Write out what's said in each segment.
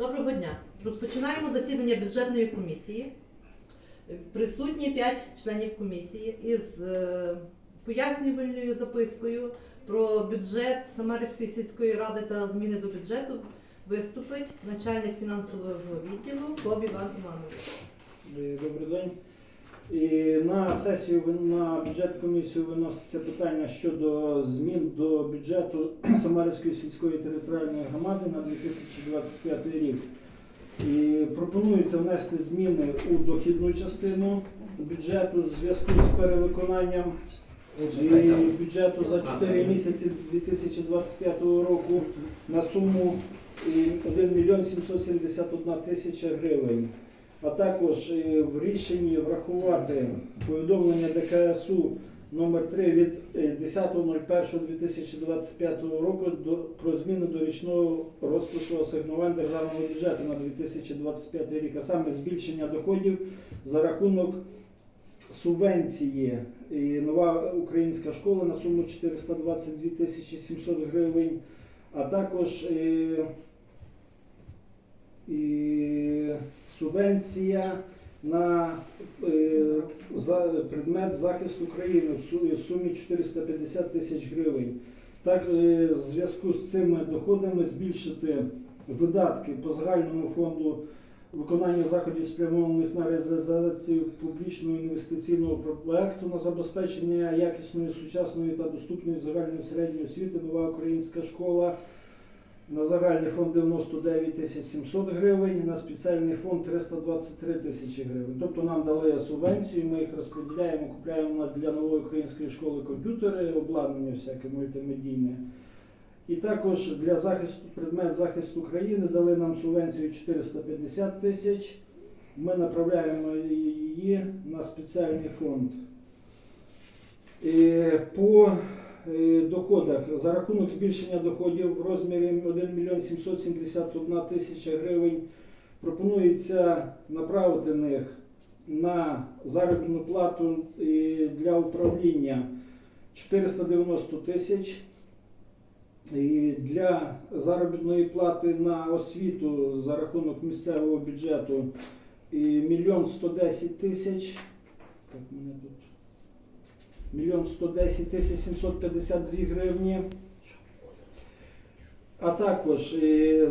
Доброго дня. Розпочинаємо засідання бюджетної комісії. Присутні 5 членів комісії із е, пояснювальною запискою про бюджет Самарівської сільської ради та зміни до бюджету виступить начальник фінансового відділу Боб Іван Іванович. Е, Добрий день. І на сесію на бюджет комісію виноситься питання щодо змін до бюджету Самарівської сільської територіальної громади на 2025 рік. І пропонується внести зміни у дохідну частину бюджету в зв'язку з перевиконанням бюджету за 4 місяці 2025 року на суму е, 1 мільйон 771 тисяча гривень. А також е, в рішенні врахувати повідомлення ДКСУ номер 3 від е, 10.01.2025 року до, про зміну до річного розпису асигнувань державного бюджету на 2025 рік, а саме збільшення доходів за рахунок субвенції. І нова українська школа на суму 422 тисячі 700 гривень, а також е, і субвенція на е, за предмет захисту країни в сумі 450 тисяч гривень. Так, е, зв'язку з цими доходами збільшити видатки по загальному фонду виконання заходів, спрямованих на реалізацію публічного інвестиційного проекту на забезпечення якісної, сучасної та доступної загальної середньої освіти нова українська школа. На загальний фонд 99 тисяч 700 гривень, на спеціальний фонд 323 тисячі гривень. Тобто нам дали субвенцію, ми їх розподіляємо, купляємо для нової української школи комп'ютери, обладнання всяке мультимедійне. І також для захисту предмет захисту країни дали нам субвенцію 450 тисяч. Ми направляємо її на спеціальний фонд. І по доходах за рахунок збільшення доходів в розмірі 1 мільйон 771 тисяча гривень пропонується направити них на заробітну плату е, для управління 490 тисяч. І для заробітної плати на освіту за рахунок місцевого бюджету і мільйон 110 тисяч. Так, мене тут. Мільйон 110 тисяч 752 гривні. А також е,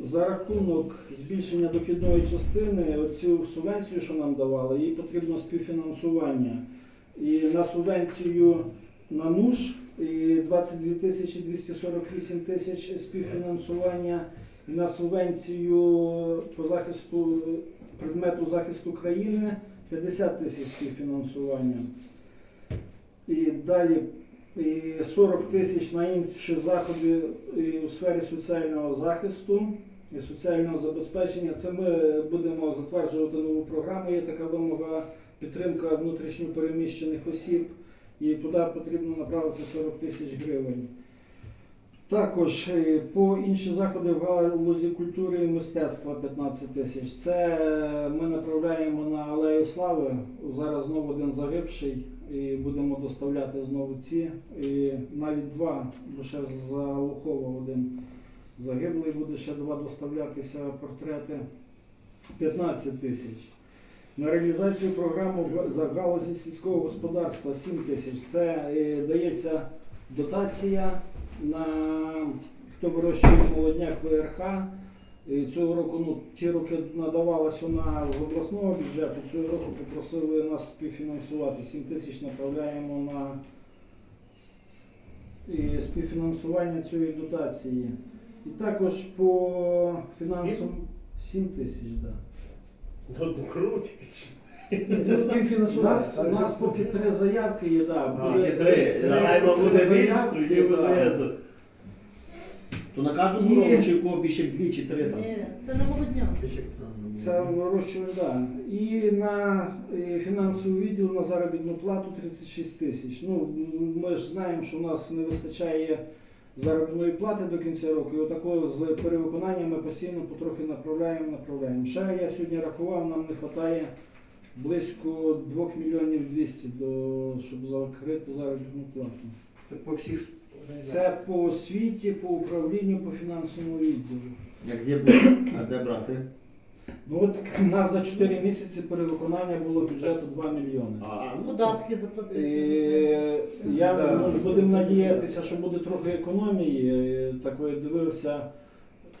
за рахунок збільшення дохідної частини цю субвенцію, що нам давали, їй потрібно співфінансування. І на субвенцію на НУШ 22 тисячі 248 тисяч співфінансування, і на субвенцію по захисту предмету захисту країни 50 тисяч співфінансування. Далі 40 тисяч на інші заходи у сфері соціального захисту і соціального забезпечення. Це ми будемо затверджувати нову програму. Є така вимога підтримка внутрішньо переміщених осіб, і туди потрібно направити 40 тисяч гривень. Також е, по інші заходи в галузі культури і мистецтва 15 тисяч. Це ми направляємо на Алею Слави. Зараз знову один загибший, і будемо доставляти знову ці. І навіть два, бо ще за Лухова один загиблий, буде ще два доставлятися портрети. 15 тисяч. На реалізацію програми за галузі сільського господарства 7 тисяч. Це е, дається дотація на хто вирощує молодняк ВРХ. І Цього року, ну, ті роки надавалась вона з обласного бюджету, цього року попросили нас співфінансувати. 7 тисяч направляємо на і співфінансування цієї дотації. І також по фінансовому 7 тисяч, так. Ну, ну крутить. Це У нас, у нас поки три заявки є, да, Тільки три. Нехай буде більше, тоді буде. То на кожну Ні. в кого більше дві чи три там. Ні, це не молодняк. Це вирощує, да. І на е, фінансовий відділ на заробітну плату 36 тисяч. Ну, м, ми ж знаємо, що у нас не вистачає заробітної плати до кінця року. І отакого з перевиконанням ми постійно потрохи направляємо, направляємо. Ще я сьогодні рахував, нам не вистачає близько 2 мільйонів 200, до, щоб закрити заробітну плату. Це по всіх Це по освіті, по управлінню, по фінансовому відділу. Як де буде? А де брати? Ну от у нас за 4 місяці перевиконання було бюджету 2 мільйони. А, ну, Податки заплатити. Е, Я ну, будемо надіятися, що буде трохи економії. Е, Так я дивився,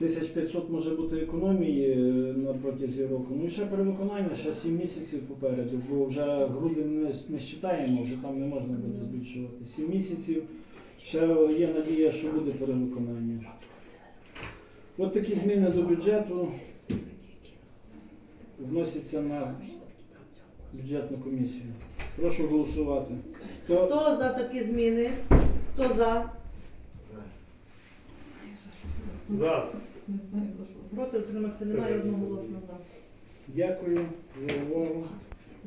1500 може бути економії е, на протязі року. Ну і ще перевиконання, ще 7 місяців попереду, бо вже грудень не, не считаємо, вже там не можна буде збільшувати. 7 місяців. Ще є надія, що буде перевиконання. От такі зміни до бюджету вносяться на бюджетну комісію. Прошу голосувати. Хто Хто за такі зміни? Хто за? За. Проти утримався немає одноголосно за. Дякую за увагу.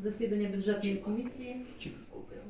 Засідання бюджетної комісії. чик скупив.